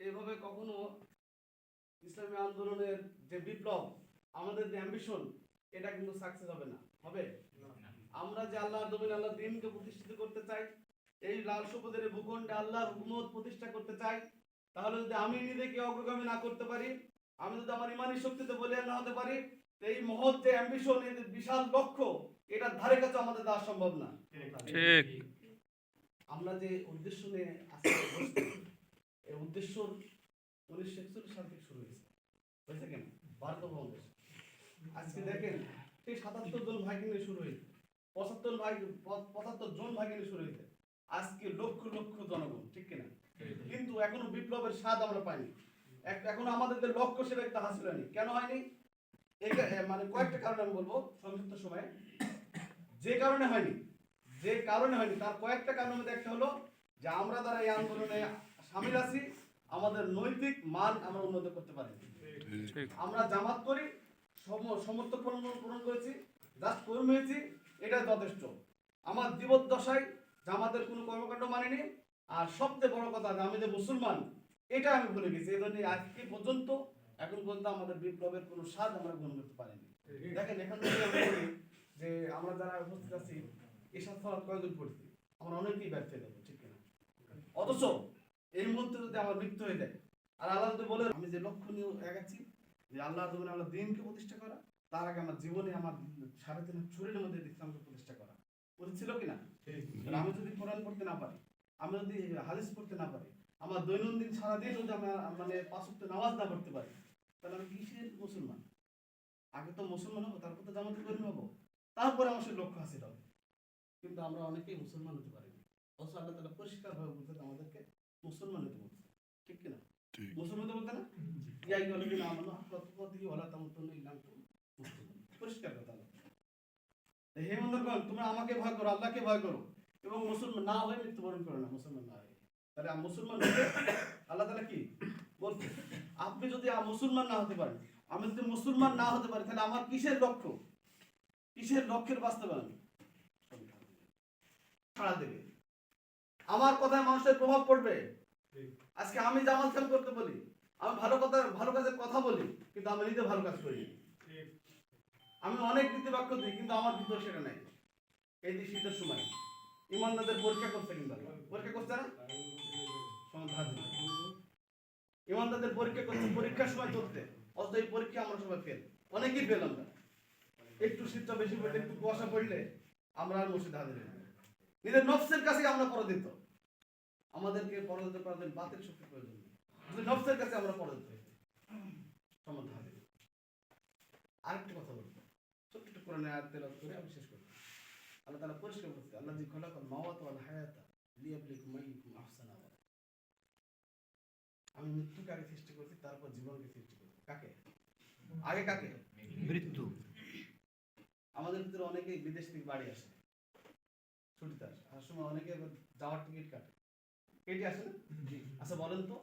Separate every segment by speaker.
Speaker 1: এইভাবে কখনো ইসলামী আন্দোলনের যে বিপ্লব আমাদের যে অ্যাম্বিশন এটা কিন্তু সাকসেস হবে না। হবে? আমরা যে আল্লাহ দমিন আল্লাহ দিনকে প্রতিষ্ঠিত করতে চাই এই লাল সবুজের ভূখণ্ডে আল্লাহর হুকুমত প্রতিষ্ঠা করতে চাই তাহলে যদি আমি নিজেকে অগ্রগামী না করতে পারি আমি যদি আমার ইমানি শক্তিতে বলিয়ান না হতে পারি এই মহৎ যে অ্যাম্বিশন এই যে বিশাল লক্ষ্য এটার ধারে কাছে আমাদের দেওয়া সম্ভব না।
Speaker 2: ঠিক।
Speaker 1: আমরা যে উদ্দেশ্য নিয়ে আজকে এই উদ্দেশ্য উনিশশো একচল্লিশ সাল থেকে শুরু হয়েছে। হয়েছে কেন? ভারত বাংলাদেশ। আজকে দেখেন, সেই সাতাত্তর জন ভাইকে নিয়ে শুরু হয়েছে। পঁচাত্তর ভাই, পঁচাত্তর জন ভাইকে নিয়ে শুরু হয়েছে। আজকে লক্ষ লক্ষ জনগণ, ঠিক কিনা? কিন্তু এখনও বিপ্লবের স্বাদ আমরা পাইনি। এখনও আমাদের লক্ষ্য সেটা একটা হাসিল হয়নি। কেন হয়নি? মানে কয়েকটা কারণ আমি বলব সংক্ষিপ্ত সময়ে। যে কারণে হয়নি, যে কারণে হয়নি, তার কয়েকটা কারণের মধ্যে একটা হলো যে আমরা তারা এই আন্দোলনে সামিল আছি। আমাদের নৈতিক মান আমরা উন্নত করতে পারি। আমরা জামাত করি, সম- সমস্ত পূরণ করেছি, জাস্ট কর্মী হয়েছি এটা যথেষ্ট। আমার জীবদ্দশায় জামাতের কোনো কর্মকাণ্ড মানিনি। আর সবচেয়ে বড় কথা, আমি যে মুসলমান, এটা আমি ভুলে গেছি। এই জন্য আজকে পর্যন্ত, এখন পর্যন্ত আমাদের বিপ্লবের কোনো স্বাদ আমরা গ্রহণ করতে পারিনি। দেখেন, এখান থেকে আমরা বলি যে, আমরা যারা উপস্থিত আছি সাত সালাত কয়জন পড়ছি। আমরা অনেকেই ব্যর্থ হয়ে যাব, ঠিক কিনা? অথচ এই মুহূর্তে যদি আমার মৃত্যু হয়ে যায়, আর আল্লাহ যদি বলে, আমি যে লক্ষ্য নিয়ে এগাচ্ছি, যে আল্লাহ তুমি আল্লাহ দিনকে প্রতিষ্ঠা করা, তার আগে আমার জীবনে আমার সাড়ে তিন শরীরের মধ্যে ইসলামকে প্রতিষ্ঠা করা। উচিত ছিল কিনা? আমি যদি কোরআন পড়তে না পারি, আমি যদি হাদিস পড়তে না পারি, আমার দৈনন্দিন সারাদিন যদি আমার মানে পাঁচ নামাজ না পড়তে পারি, তাহলে আমি কিসের মুসলমান? আগে তো মুসলমান হব, তারপর তো জামাতে কর্মী হব। তারপরে আমার সেই লক্ষ্য হাসিল হবে। কিন্তু আমরা অনেকেই মুসলমান হতে পারিনি। অথচ আল্লাহ পরিষ্কার ভাবে বলতে আমাদেরকে মুসলমান হতে বলছে ঠিক কিনা? মুসলমান হতে বলতে না? ইয়া আইয়ুহাল্লাযীনা আমানু হাক্কা তুকাতিহি ওয়া লা তামুতুন্না ইল্লা আনতুম মুসলিমুন। পরিষ্কার কথা আল্লাহ। তো হে বন্ধুগণ তোমরা আমাকে ভয় করো আল্লাহকে ভয় করো এবং মুসলমান না হয়ে মৃত্যুবরণ করো না মুসলমান না হয়ে। তাহলে মুসলমান আল্লাহ তাআলা কি বলছে? আপনি যদি মুসলমান না হতে পারেন আমি যদি মুসলমান না হতে পারি তাহলে আমার কিসের লক্ষ্য? কিসের লক্ষ্যের বাস্তবায়ন? ছাড়া দেবে। আমার কথায় মানুষের প্রভাব পড়বে। আজকে আমি জামাত খেল করতে বলি আমি ভালো কথা ভালো কাজের কথা বলি কিন্তু আমি নিজে ভালো কাজ করি। আমি অনেক নীতিবাক্য দিই কিন্তু আমার ভিতর সেটা নাই। এই যে শীতের সময় ইমানদারদের পরীক্ষা করছে কিন্তু। পরীক্ষা করছে না? দিল। ইমানদারদের পরীক্ষা করছে পরীক্ষার সময় চলতে অত এই পরীক্ষা আমরা সবাই ফেল অনেকেই ফেল আমরা। একটু শীতটা বেশি পড়লে একটু কুয়াশা পড়লে আমরা আর মসজিদ হাজির। নিজের নফসের কাছে আমরা পরাজিত। আমাদেরকে পরাজিত করার জন্য বাতিল শক্তির প্রয়োজন যদি নফসের কাছে আমরা পরাজিত হই হাজির আরেকটা কথা বলব ছোট্ট একটু কোরআনে আয়াত তেলাওয়াত করে আমি শেষ করব আল্লাহ তাআলা পরিষ্কার বলছে আল্লাহ জি খলাকাল মাওয়াত ওয়াল হায়াতা লিয়াবলিকুম আইয়ুকুম আহসানু আমি মৃত্যুকে আগে সৃষ্টি করেছি তারপর জীবনকে সৃষ্টি করেছি। কাকে? আগে কাকে?
Speaker 3: মৃত্যু।
Speaker 1: আমাদের ভিতরে অনেকেই বিদেশ থেকে বাড়ি আসে। ছুটিতে আসে আর সময় অনেকে যাওয়ার টিকিট কাটে। কেটে আসে না? আচ্ছা বলেন তো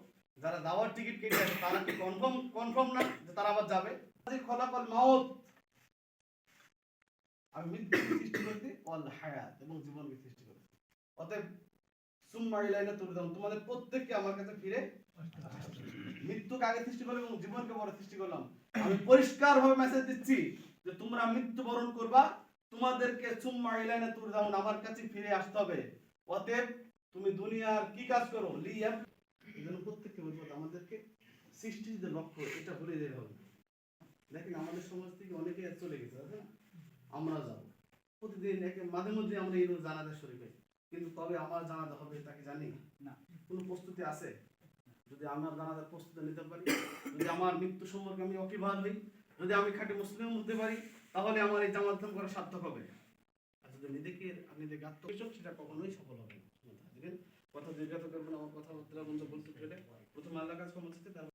Speaker 1: যারা যাওয়ার টিকিট কেটে আসে তারা কি কনফার্ম কনফার্ম না যে তারা আবার যাবে? যে খলাকল মাউত আমি মৃত্যুকে সৃষ্টি করেছি অল হায়াত এবং জীবনকে সৃষ্টি করেছি। অতএব সুম্মা ইলাইনা তুরজাউন তোমাদের প্রত্যেককে আমার কাছে ফিরে মৃত্যুকে আগে সৃষ্টি করলাম এবং জীবনকে বড় সৃষ্টি করলাম। আমি পরিষ্কার ভাবে মেসেজ দিচ্ছি যে তোমরা মৃত্যুবরণ করবা তোমাদেরকে সুম্মা ইলাইনা তুরজাউন আমার কাছে ফিরে আসতে হবে। অতএব তুমি দুনিয়ার কি কাজ করো? লিয়াব এজন্য প্রত্যেককে বলব আমাদেরকে সৃষ্টির যে লক্ষ্য এটা ভুলে যেতে হবে। দেখেন আমাদের সমাজ থেকে অনেকে চলে গেছে না আমরা যাব। প্রতিদিন একে মাঝে মধ্যে আমরা এই জানাজা শরীফে কিন্তু তবে আমার জানাজা হবে তাকে জানি?
Speaker 3: না।
Speaker 1: কোনো প্রস্তুতি আছে? যদি আমার জানাজার প্রস্তুতি নিতে পারি যদি আমার মৃত্যু সম্পর্কে আমি অকিভাল হই যদি আমি খাঁটি মুসলিম হতে পারি তাহলে আমার এই জামাত করা সার্থক হবে আর যদি নিজেকে যে গাত্র সেটা কখনোই সফল হবে না? কথা জিজ্ঞাসা করবেন আমার কথাবার্তা বন্ধু বলতে গেলে প্রথম আল্লাহ কাজ ক্ষমা চাইতে, তারপর